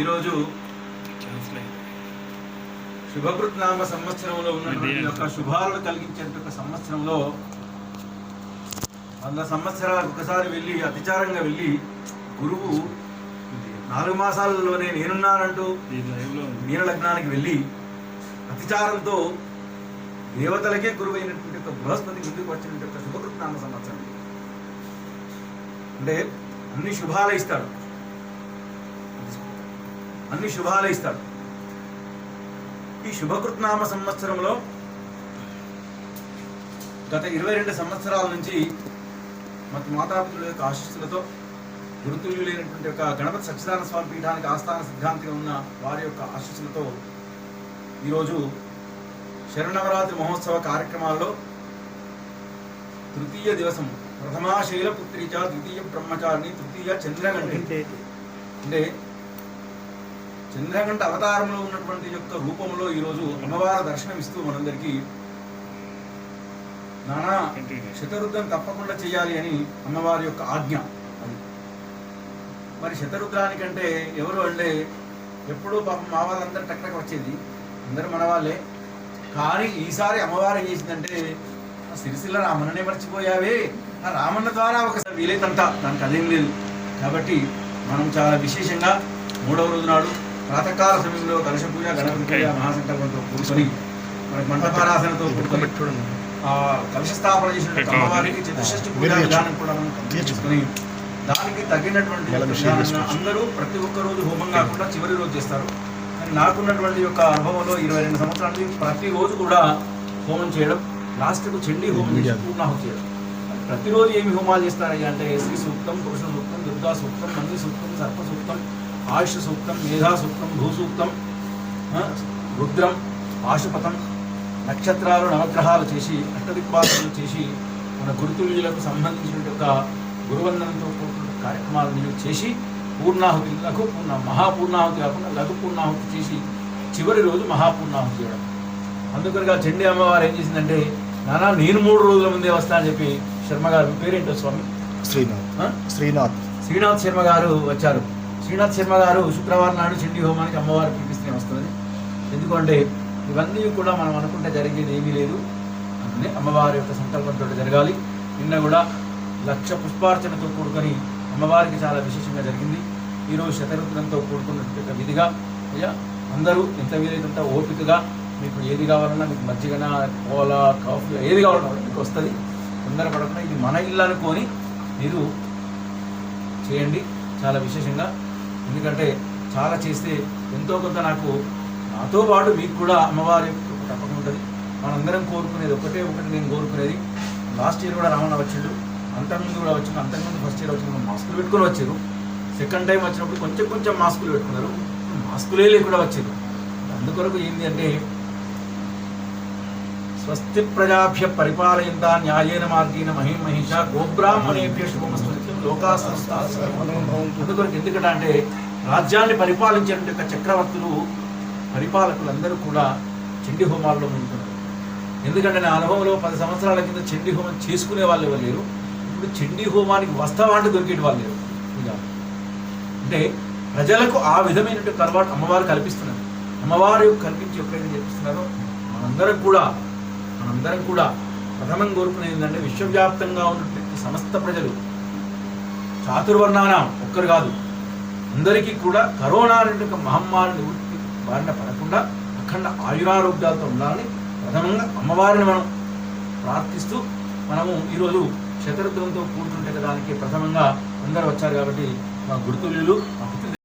ఈరోజు శుభకృత్నామ సంవత్సరంలో ఉన్నటువంటి యొక్క శుభాలను కలిగించే సంవత్సరంలో వంద సంవత్సరాలకు ఒకసారి వెళ్ళి అతిచారంగా వెళ్ళి గురువు నాలుగు మాసాలలోనే నేనున్నానంటూ మీన లగ్నానికి వెళ్ళి అతిచారంతో దేవతలకే గురువు అయినటువంటి ఒక బృహస్పతి ముందుకు వచ్చినటువంటి శుభకృత్నామ సంవత్సరం. అంటే అన్ని శుభాలు ఇస్తాడు. అన్ని శుభాలు ఇస్తాడు. ఈ శుభకృత్నామ సంవత్సరంలో గత ఇరవై రెండు సంవత్సరాల నుంచి మత మాతాపితుల యొక్క ఆశీస్సులతో గురుతుల్యులైనటువంటి యొక్క గణపతి సచ్చిదానంద స్వామి పీఠానికి ఆస్థాన సిద్ధాంతిగా ఉన్న వారి యొక్క ఆశీస్సులతో ఈరోజు శరణవరాత్రి మహోత్సవ కార్యక్రమాల్లో తృతీయ దివసం ప్రథమా శైలపుత్రిచ ద్వితీయ బ్రహ్మచారిణి తృతీయ చంద్రగంటి అంటే చంద్రగంట అవతారంలో ఉన్నటువంటి యొక్క రూపంలో ఈరోజు అమ్మవారి దర్శనం ఇస్తూ మనందరికీ నానా శతరుద్రం తప్పకుండా చేయాలి అని అమ్మవారి యొక్క ఆజ్ఞ అది. మరి శతరుద్రానికంటే ఎవరు అంటే ఎప్పుడూ పాపం మా వాళ్ళందరూ టక్టక్ వచ్చేది. అందరూ మన వాళ్ళే. కానీ ఈసారి అమ్మవారు ఏం చేసిందంటే "ఆ సిరిసిల్ల రామన్ననే మర్చిపోయావే. ఆ రామన్న ద్వారా ఒకసారి వీలైతంట దానికి అదేం లేదు. కాబట్టి మనం చాలా విశేషంగా మూడవ రోజు నాడు ప్రాతకాల సమయంలో కలశ పూజ గణపతి పూజ మహాసంకల్పంతో కూర్చొని మనకి మంటపారాసనతో కూర్చొని ఆ కలశ స్థాపన చేసిన అమ్మవారికి చతుషష్ఠి పూజ విధానం కూడా మనం చేసుకొని దానికి తగినటువంటి అందరూ ప్రతి ఒక్క రోజు హోమం కాకుండా చివరి రోజు చేస్తారు. కానీ నాకున్నటువంటి యొక్క అనుభవంలో ఇరవై రెండు సంవత్సరాల నుంచి ప్రతి రోజు కూడా హోమం చేయడం లాస్ట్కు చండీ హోమం పూర్ణాహుతి చేయడం. ప్రతిరోజు ఏమి హోమాలు చేస్తారయ్యా అంటే శ్రీ సూక్తం పురుష సూక్తం దుర్గా సూక్తం మంది సూక్తం సర్ప సూక్తం ఆయుష సూక్తం మేధా సూక్తం భూసూక్తం రుద్రం ఆశుపతం నక్షత్రాలు నవగ్రహాలు చేసి అష్టదిక్పాలనలు చేసి మన గురుతుల్యులకు సంబంధించిన యొక్క గురువందనంతో కూడుకున్న కార్యక్రమాలను చేసి పూర్ణాహుతి లఘు పూర్ణ మహాపూర్ణాహుతి కాకుండా లఘు పూర్ణాహుతి చేసి చివరి రోజు మహాపూర్ణాహుతి చేయడం. అందుకనిగా చండీ అమ్మవారు ఏం చేసిందంటే నానా నేను మూడు రోజుల ముందే వస్తా అని చెప్పి శర్మ గారు పేరేంటో స్వామి? శ్రీనాథ్? శ్రీనాథ్. శ్రీనాథ్ శర్మ గారు వచ్చారు. శ్రీనాథ్ శర్మ గారు శుక్రవారం నాడు చండీ హోమానికి అమ్మవారు పిలిపిస్తూనే వస్తుంది. ఎందుకంటే ఇవన్నీ కూడా మనం అనుకుంటే జరిగేది ఏమీ లేదు. అందుకనే అమ్మవారి యొక్క సంకల్పంతో జరగాలి. నిన్న కూడా లక్ష పుష్పార్చనతో కూడుకొని అమ్మవారికి చాలా విశేషంగా జరిగింది. ఈరోజు శతరుద్రంతో కూడుకున్నటువంటి విధిగా అయ్యా అందరూ ఎంత వీలైతే ఓపికగా మీకు ఏది కావాలన్నా మీకు మజ్జిగన కోలా కాఫీ ఏది కావాలన్నా మీకు వస్తుంది. తొందరపడకుండా ఇది మన ఇల్లు అనుకొని మీరు చేయండి. చాలా విశేషంగా ఎందుకంటే చాలా చేస్తే ఎంతో కొంత నాకు నాతో పాటు మీకు కూడా అమ్మవారి యొక్క తప్పకుండా ఉంటుంది. మనందరం కోరుకునేది ఒకటే ఒకటి నేను కోరుకునేది. లాస్ట్ ఇయర్ కూడా రావణ వచ్చిండు. అంతకుముందు కూడా వచ్చిండు. అంతకుముందు ఫస్ట్ ఇయర్ వచ్చిన మాస్కులు పెట్టుకొని వచ్చారు. సెకండ్ టైం వచ్చినప్పుడు కొంచెం కొంచెం మాస్కులు పెట్టుకున్నారు. మాస్కులే లేకుండా వచ్చారు. అందుకొరకు ఏంటి అంటే స్వస్తి ప్రజాభ్య పరిపాలయంతా న్యాయేన మార్గేణ మహిమహిష గోబ్రాహ్మణేభ్య శుభమస్తు. లోకా సంస్థ ఎందుకంటే అంటే రాజ్యాన్ని పరిపాలించేటువంటి యొక్క చక్రవర్తులు పరిపాలకులందరూ కూడా చండీ హోమాల్లో ఉంటున్నారు. ఎందుకంటే నా అనుభవంలో పది సంవత్సరాల కింద చండి హోమం చేసుకునే వాళ్ళు ఎవరు లేరు. ఇప్పుడు చండీ హోమానికి వస్తావాంటి దొరికేటి వాళ్ళు లేరు. అంటే ప్రజలకు ఆ విధమైనటువంటి అలవాటు అమ్మవారు కల్పిస్తున్నారు. అమ్మవారు కల్పించి ఎప్పుడైతే చెప్పిస్తున్నారో మనందరం కూడా మనందరం కూడా ప్రథమం కోరుకునేది ఏంటంటే విశ్వవ్యాప్తంగా ఉన్నటువంటి సమస్త ప్రజలు చాతుర్వర్ణాన ఒక్కరు కాదు. అందరికీ కూడా కరోనా రెండు మహమ్మారిని మహమ్మారి నివృత్తి బారిన పడకుండా అఖండ ఆయురారోగ్యాలతో ఉండాలని ప్రథమంగా అమ్మవారిని మనం ప్రార్థిస్తూ మనము ఈరోజు శతరుద్రంతో కూర్చుంటే దానికి ప్రథమంగా అందరూ వచ్చారు కాబట్టి మా గురుతుల్యులు మా పితృ